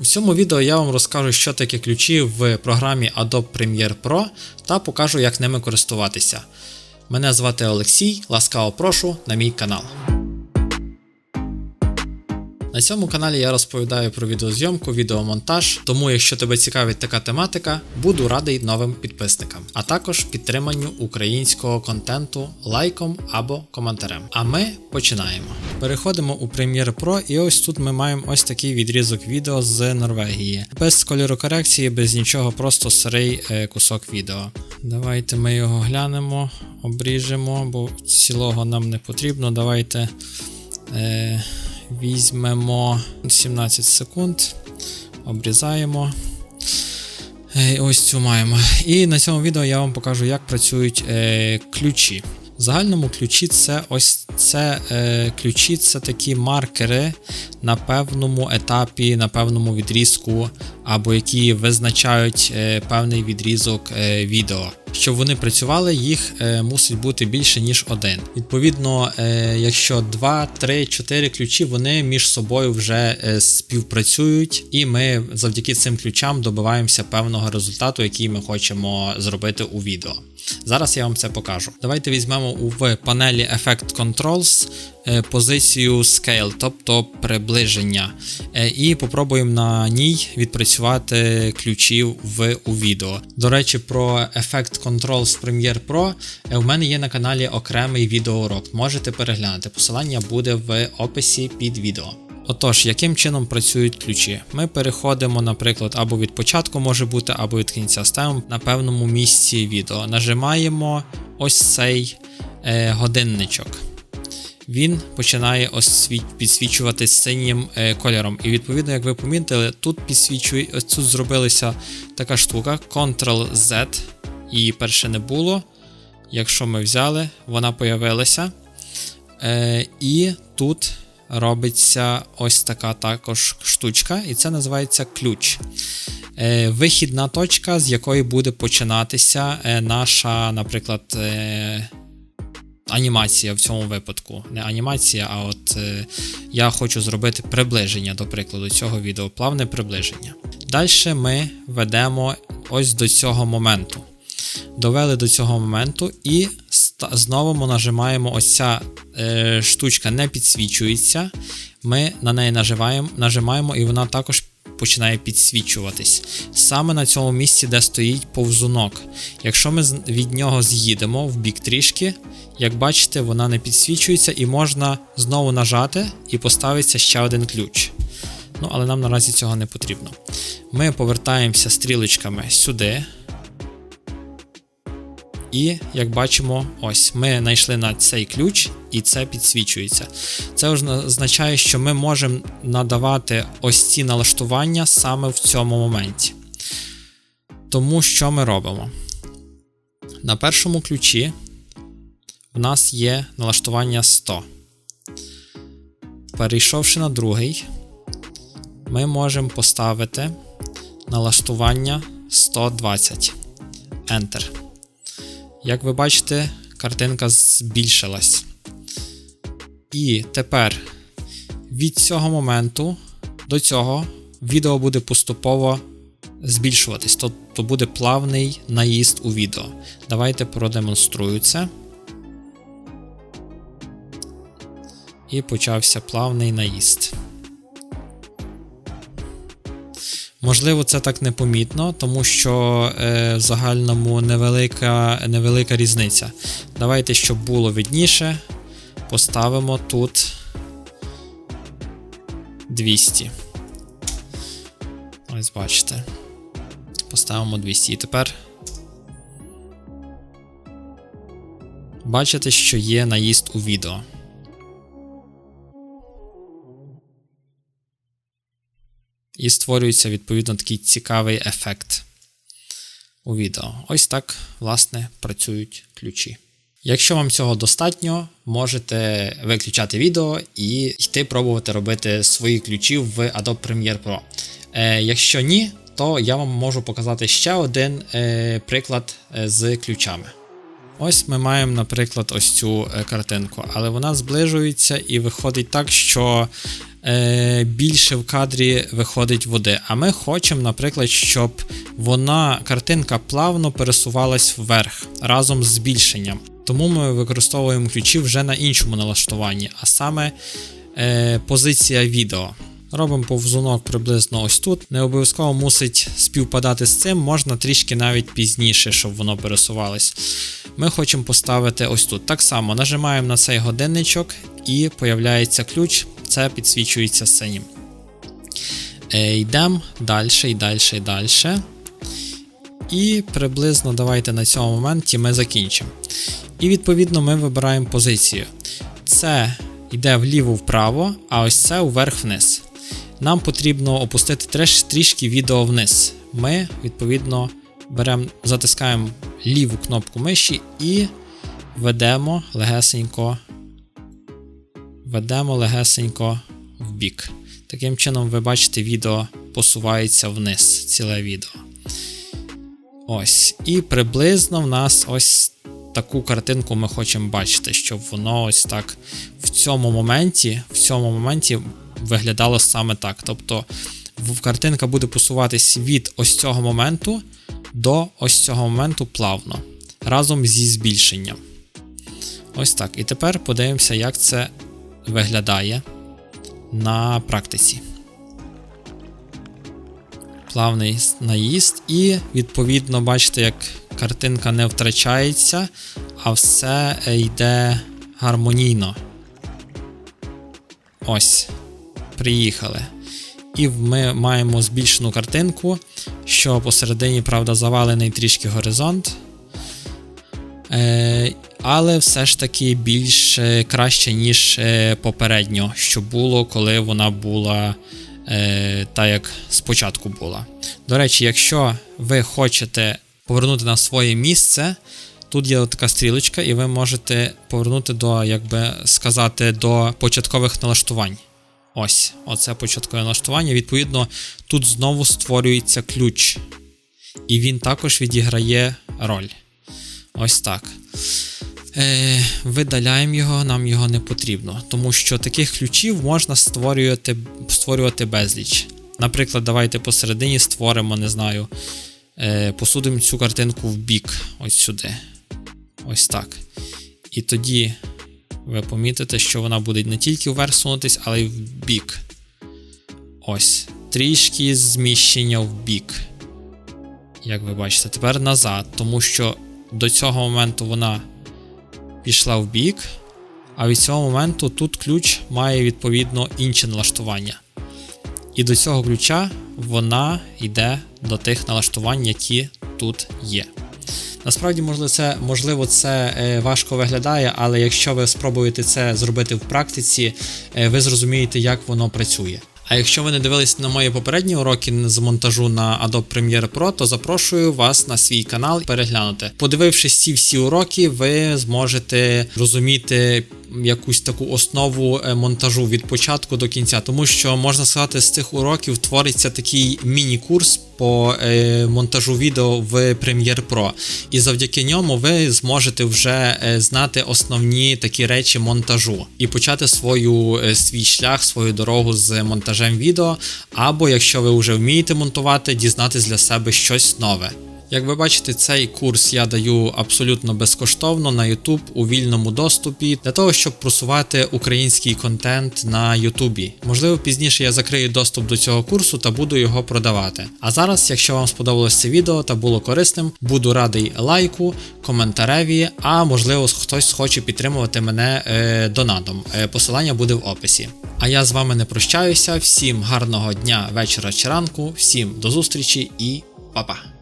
У цьому відео я вам розкажу, що таке ключі в програмі Adobe Premiere Pro та покажу, як ними користуватися. Мене звати Олексій, ласкаво прошу на мій канал. На цьому каналі я розповідаю про відеозйомку, відеомонтаж, тому якщо тебе цікавить така тематика, буду радий новим підписникам, а також підтриманню українського контенту лайком або коментарем. А ми починаємо. Переходимо у Premiere Pro, і ось тут ми маємо ось такий відрізок відео з Норвегії. Без кольорокорекції, без нічого, просто сирий е, кусок відео. Давайте ми його глянемо, обріжемо, бо цілого нам не потрібно. Давайте. Е, Візьмемо 17 секунд, обрізаємо. Е, Ось цю маємо. І на цьому відео я вам покажу, як працюють е, ключі. В загальному ключі це ось це е, ключі, це такі маркери на певному етапі, на певному відрізку, або які визначають е, певний відрізок е, відео. Щоб вони працювали, їх е, мусить бути більше, ніж один. Відповідно, е, якщо 2, 3, 4 ключі, вони між собою вже е, співпрацюють, і ми завдяки цим ключам добиваємося певного результату, який ми хочемо зробити у відео. Зараз я вам це покажу. Давайте візьмемо в панелі Effect Controls е, позицію Scale, тобто приближення, е, і попробуємо на ній відпрацювати ключі в у відео. До речі, про Effect Controls Premiere Pro е, в мене є на каналі окремий відеоурок. Можете переглянути. Посилання буде в описі під відео. Отож, яким чином працюють ключі? Ми переходимо, наприклад, або від початку може бути, або від кінця. Ставимо на певному місці відео. Нажимаємо ось цей е, годинничок. Він починає підсвічувати синім е, кольором. І відповідно, як ви помітили, тут підсвічує, тут зробилася така штука Ctrl-Z. Її перше не було. Якщо ми взяли, вона появилася. Е, і тут робиться ось така також штучка, і це називається ключ. Е, Вихідна точка, з якої буде починатися е, наша, наприклад, е, анімація в цьому випадку. Не анімація, а от я хочу зробити приближення, до прикладу, цього відео, плавне приближення. Далі ми ведемо ось до цього моменту. Довели до цього моменту і знову ми нажимаємо ось ця е, штучка не підсвічується. Ми на неї нажимаємо, нажимаємо і вона також починає підсвічуватись. Саме на цьому місці, де стоїть повзунок. Якщо ми від нього з'їдемо в бік трішки, як бачите, вона не підсвічується і можна знову нажати і поставиться ще один ключ. Ну, але нам наразі цього не потрібно. Ми повертаємося стрілочками сюди. І, як бачимо, ось ми знайшли на цей ключ, і це підсвічується. Це означає, що ми можемо надавати ось ці налаштування саме в цьому моменті. Тому що ми робимо? На першому ключі в нас є налаштування 100. Перейшовши на другий, ми можемо поставити налаштування 120. Enter. Як ви бачите, картинка збільшилась. І тепер від цього моменту до цього відео буде поступово збільшуватись, тобто буде плавний наїзд у відео. Давайте продемонструю це. І почався плавний наїзд. Можливо, це так непомітно, тому що е, в загальному невелика, невелика різниця. Давайте, щоб було видніше, поставимо тут 200. Ось бачите. Поставимо 200. І тепер. Бачите, що є наїзд у відео. І створюється відповідно такий цікавий ефект у відео. Ось так, власне, працюють ключі. Якщо вам цього достатньо, можете виключати відео і йти пробувати робити свої ключі в Adobe Premiere Pro. Е, якщо ні, то я вам можу показати ще один е, приклад е, з ключами. Ось ми маємо, наприклад, ось цю е, картинку, але вона зближується і виходить так, що більше в кадрі виходить води. А ми хочемо, наприклад, щоб вона, картинка плавно пересувалась вверх разом з збільшенням. Тому ми використовуємо ключі вже на іншому налаштуванні, а саме е, позиція відео. Робимо повзунок приблизно ось тут. Не обов'язково мусить співпадати з цим, можна трішки навіть пізніше, щоб воно пересувалось. Ми хочемо поставити ось тут. Так само нажимаємо на цей годинничок і появляється ключ, це підсвічується синім. Е, йдемо далі і далі і далі. І приблизно давайте на цьому моменті ми закінчимо. І відповідно ми вибираємо позицію. Це йде вліво-вправо, а ось це вверх-вниз. Нам потрібно опустити трішки відео вниз. Ми, відповідно, беремо, затискаємо ліву кнопку миші і ведемо легесенько, ведемо легесенько в бік. Таким чином, ви бачите, відео посувається вниз, ціле відео. Ось. І приблизно в нас ось таку картинку ми хочемо бачити, щоб воно ось так в цьому моменті, в цьому моменті виглядало саме так. Тобто картинка буде посуватись від ось цього моменту до ось цього моменту плавно, разом зі збільшенням. Ось так. І тепер подивимося, як це виглядає на практиці. Плавний наїзд, і відповідно бачите, як картинка не втрачається, а все е, йде гармонійно. Ось. Приїхали. І ми маємо збільшену картинку, що посередині, правда, завалений трішки горизонт. Е, але все ж таки більш краще, ніж е, попередньо, що було, коли вона була е, та як спочатку була. До речі, якщо ви хочете повернути на своє місце, тут є така стрілочка, і ви можете повернути до, як би сказати, до початкових налаштувань. Ось, оце початкове налаштування. Відповідно, тут знову створюється ключ. І він також відіграє роль. Ось так. Е, видаляємо його, нам його не потрібно, тому що таких ключів можна створювати, створювати безліч. Наприклад, давайте посередині створимо, не знаю, е, посудимо цю картинку в бік, ось сюди. Ось так. І тоді ви помітите, що вона буде не тільки вверх але й в бік. Ось. Трішки зміщення в бік. Як ви бачите, тепер назад, тому що до цього моменту вона пішла в бік, а від цього моменту тут ключ має відповідно інше налаштування. І до цього ключа вона йде до тих налаштувань, які тут є. Насправді, можливо, це, можливо, це е, важко виглядає, але якщо ви спробуєте це зробити в практиці, е, ви зрозумієте, як воно працює. А якщо ви не дивились на мої попередні уроки з монтажу на Adobe Premiere Pro, то запрошую вас на свій канал переглянути. Подивившись ці всі уроки, ви зможете розуміти якусь таку основу е, монтажу від початку до кінця, тому що можна сказати, з цих уроків твориться такий міні-курс по е, монтажу відео в Premiere Pro. І завдяки ньому ви зможете вже е, знати основні такі речі монтажу і почати свою е, свій шлях, свою дорогу з монтажем відео. Або якщо ви вже вмієте монтувати, дізнатись для себе щось нове. Як ви бачите, цей курс я даю абсолютно безкоштовно на YouTube у вільному доступі для того, щоб просувати український контент на YouTube. Можливо, пізніше я закрию доступ до цього курсу та буду його продавати. А зараз, якщо вам сподобалось це відео та було корисним, буду радий лайку, коментареві, а можливо хтось хоче підтримувати мене е, донатом. Е, посилання буде в описі. А я з вами не прощаюся. Всім гарного дня, вечора чи ранку, всім до зустрічі і па-па!